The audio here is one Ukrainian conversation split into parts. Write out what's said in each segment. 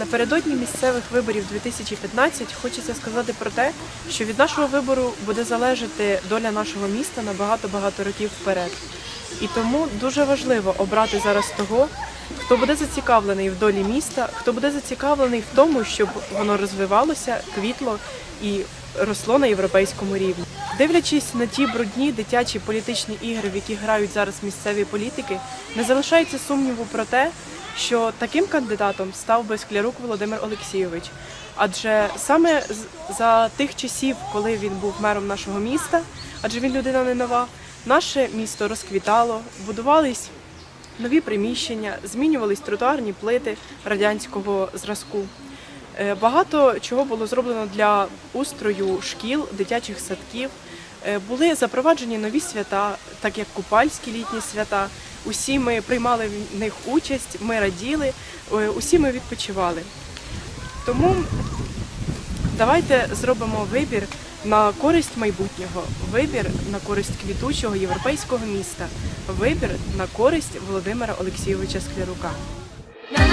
Напередодні місцевих виборів 2015 хочеться сказати про те, що від нашого вибору буде залежати доля нашого міста на багато-багато років вперед. І тому дуже важливо обрати зараз того, хто буде зацікавлений в долі міста, хто буде зацікавлений в тому, щоб воно розвивалося, квітло і росло на європейському рівні. Дивлячись на ті брудні дитячі політичні ігри, в які грають зараз місцеві політики, не залишається сумніву про те, що таким кандидатом став би Склярук Володимир Олексійович. Адже саме за тих часів, коли він був мером нашого міста, адже він людина не нова, наше місто розквітало, будувались нові приміщення, змінювались тротуарні плити радянського зразку. Е, Багато чого було зроблено для устрою шкіл, дитячих садків. Е, Були запроваджені нові свята, так як купальські літні свята. Усі ми приймали в них участь, ми раділи, е, усі ми відпочивали. Тому давайте зробимо вибір на користь майбутнього, вибір на користь квітучого європейського міста, вибір на користь Володимира Олексійовича Склярука. Ми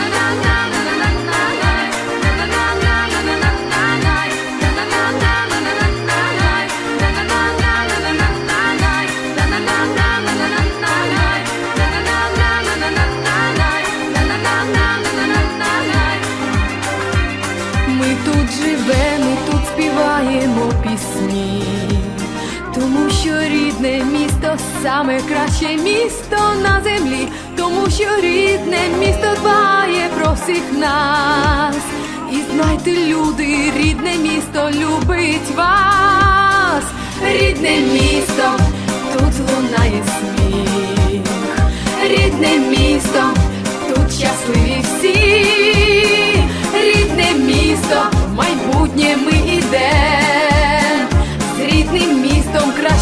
пісні, тому що рідне місто саме краще місто на землі, тому що рідне місто дбає про всіх нас. І знайте, люди, рідне місто любить вас, рідне місто, тут лунає сміх, рідне місто, тут щасливі всі, рідне місто, в майбутнє ми містом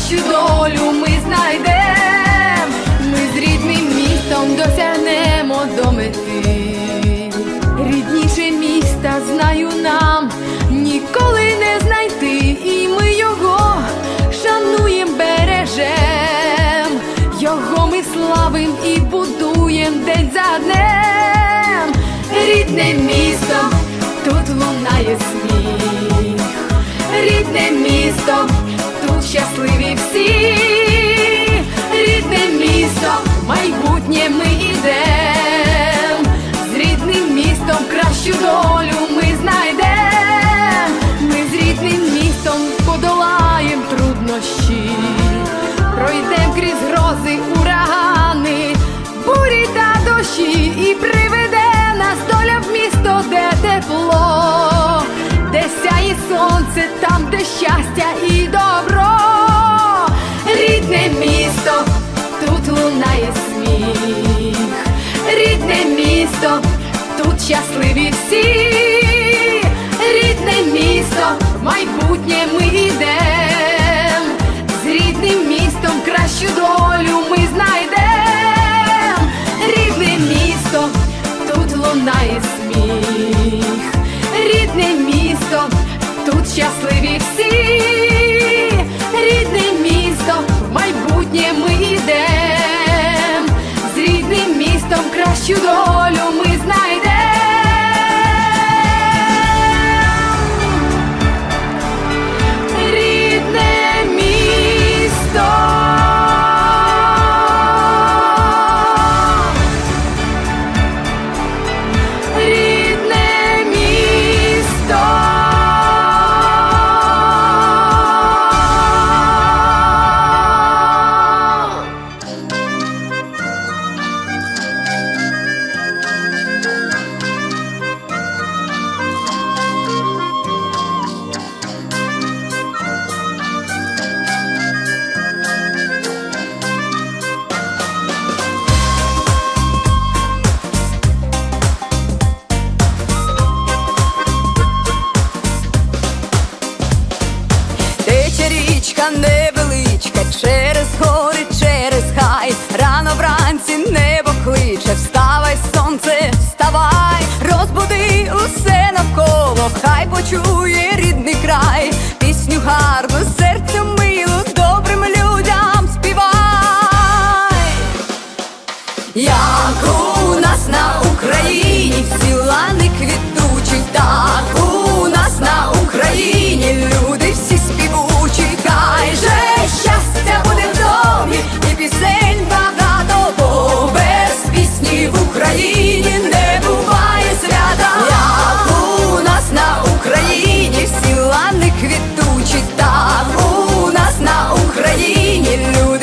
кращу долю ми знайдем, ми з рідним містом досягнемо до мети. Рідніше міста знаю нам ніколи не знайти, і ми його шануєм, бережем, його ми славим і будуєм день за днем. Рідне місто, тут лунає сміх, рідне місто, щасливі всі, рідне місто, майбутнє ми щасливі всі, рідне місто, майбутнє ми йдем, з рідним містом кращу долю ми знайдем, рідне місто, тут лунає сміх, рідне місто, тут щасливі всі, рідне місто, майбутнє ми йдем, з рідним містом кращу долю ми Чує рідний край, пісню гарну, серце мило добрим людям співай, як у нас на Україні всі лани квітучі, так у нас на Україні люди всі співучі, хай же щастя буде в домі, і пісень багато, бо без пісні в Україні. Hallelujah.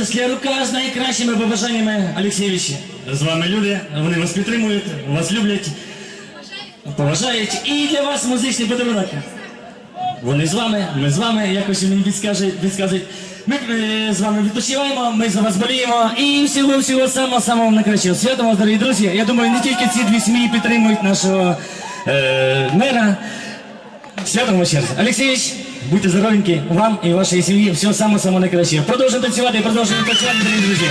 Володимир рука з найкращими побажаннями Олексійовича. З вами люди, вони вас підтримують, вас люблять, поважають. І для вас музичний подарунок. Вони з вами, ми з вами, якось мені підскажуть, підказують. Ми е, з вами відпочиваємо, ми за вас боліємо і всього всього самого самого найкращого. Свято вас, дорогі друзі. Я думаю, не тільки ці дві сім'ї підтримують нашого е, мера. Святом вас ще раз. Олексійович, будьте здоровенькі, вам і вашій сім'ї. Всього самого самого найкращого. Продовжуємо танцювати і продовжуємо танцювати, дорогі друзі.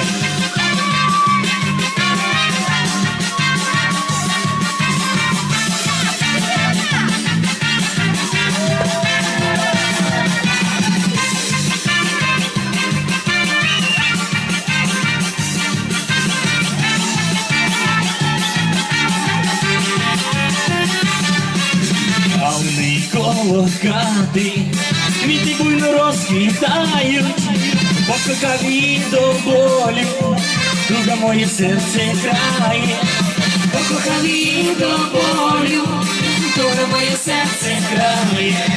Неї коло квіти буйно розквітають, покликав її до болю, друга моє серце крає, покликав її до болю, друга моє серце крає.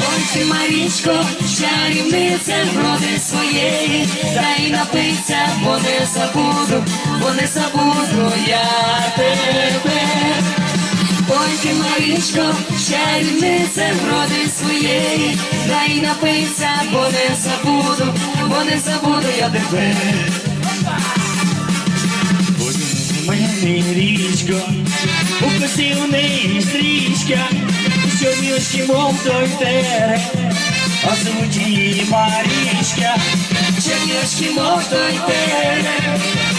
Ой, ти, Марічко, чарівниця вроди своєї, та й напиться, бо не забуду, бо не забуду я тебе. Ти, Марічко, чарівниця вроди своєї, дай напиться, бо не забуду, бо не забуду я тебе. Мене річко, у косі у неї стрічка, сьогодні очі мов той терек, а звуть її Марічка, чорні очі мов той терек,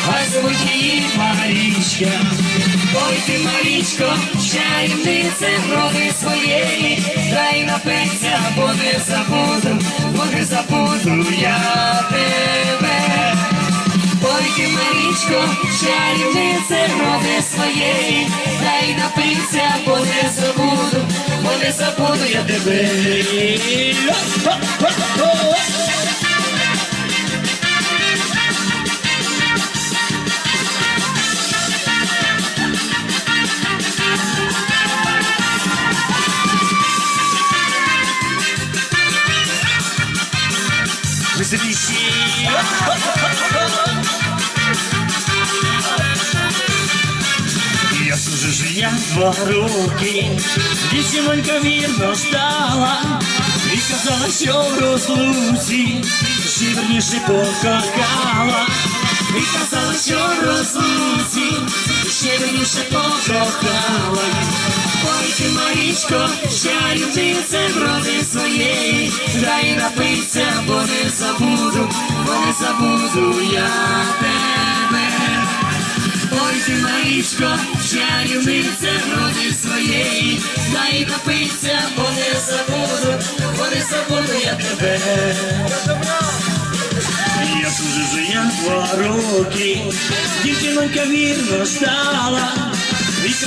а звуть її Марічка. Ой ти, Марічко, чарівниця роди своєї, дай напиться, бо не забуду, бо не забуду я тебе. Ой ти, Марічко, чарівниця роди своєї, дай напиться, бо не забуду, бо не забуду я тебе. Я служу життя два роки, дівчинонька вірно стала, і казала, що в розлуці ще вірніше покохала. І казала, що розлуці, ще вірніше покохала. Ой, ти, Марічко, чарівниця вроди своєї, дай напиться, бо не забуду, бо не забуду я тебе. Ой, ти, Марічко, чарівниця вроди своєї, дай напиться, бо не забуду, бо не забуду я тебе. Я служу я два роки, дівчинонька вірно стала,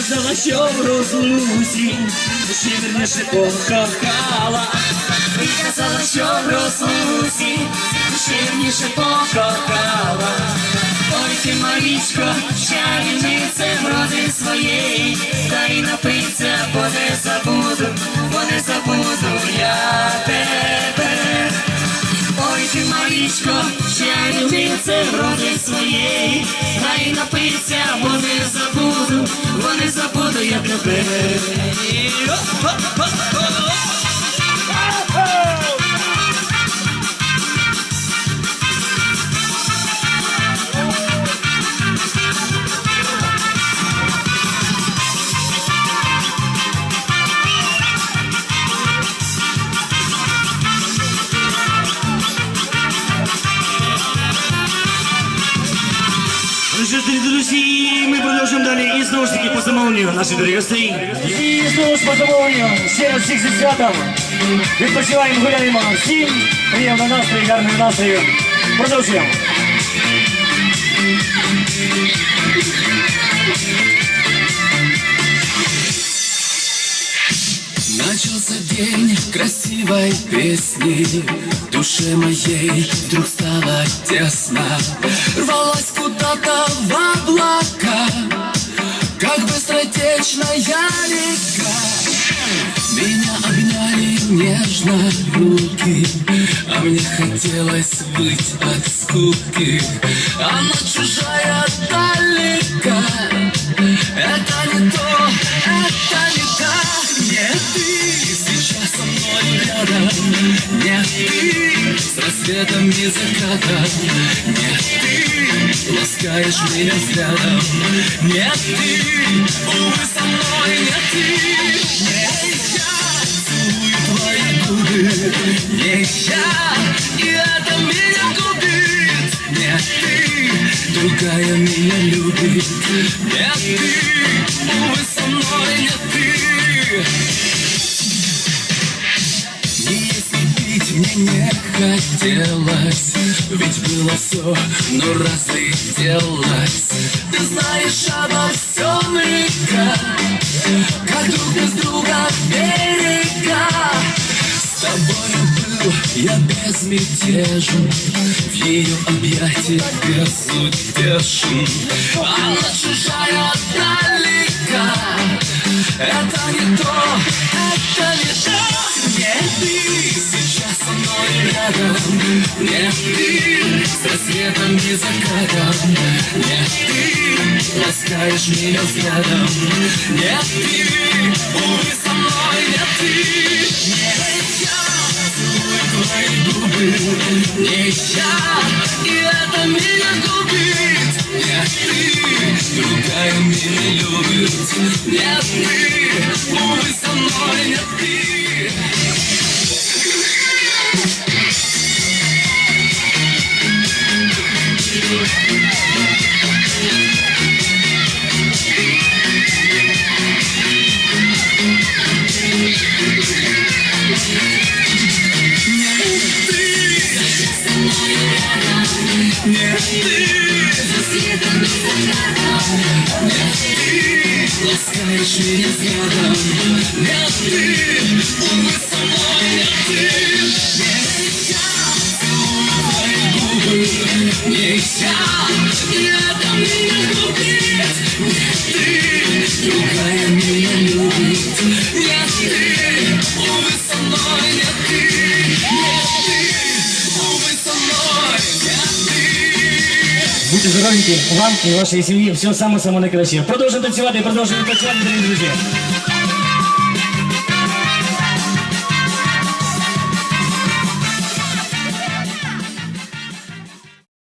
казала, що в розлуці, ще вірніше покохала. І казала, що в розлуці, ще вірніше покохала. Ой, ти, Марічко, чарівниця вроди своєї, дай напиться, бо не забуду, бо не забуду я тебе. Ой, ти, Марічко, чарівниця вроди своєї, дай напиться, бо не забуду, забуду я знову ж таки по замовленню наших дорогі гостей. І знову ж по замовленню, ще раз всіх зі святом. Відпочиваємо, гуляємо. Всім приємного настрою, гарного настрою. Продовжуємо. Начался день красивой песни Душе моей вдруг стало тесно Рвалась куда-то в облака как быстротечная река Меня обняли нежно руки А мне хотелось быть от скуки. Она чужая далека Это не то, это не та. Не ты сейчас со мной рядом. Не ты с рассветом и закатом Не ты ласкаешь меня взглядом Не ты, увы, со мной не ты Не я целую твои губы Не я, и это меня губит Не ты, другая меня любит Не ты, увы, мне не хотелось Ведь было все, но разлетелось. Ты знаешь обо всем река Как друг без друга берега С тобою был я безмятежен В ее объятиях безутешен. Она чужая далека Это не то, это не то Не ты сейчас со мной рядом Не ты с рассветом и закатом Не ты ласкаешь меня взглядом Не ты, увы, со мной не ты Не я целую твои губы Не я, и это меня губит Не ты, другая меня любит. Не ты, увы, со мной не ты Ласкаешь меня взглядом Не ты, увы, со мной не ты Не я, целую твои губы Не я, Здоровенькі, вам і вашій сім'ї. Всього самого самого найкращого. Продовжуємо танцювати, продовжуємо працювати, дорогі друзі.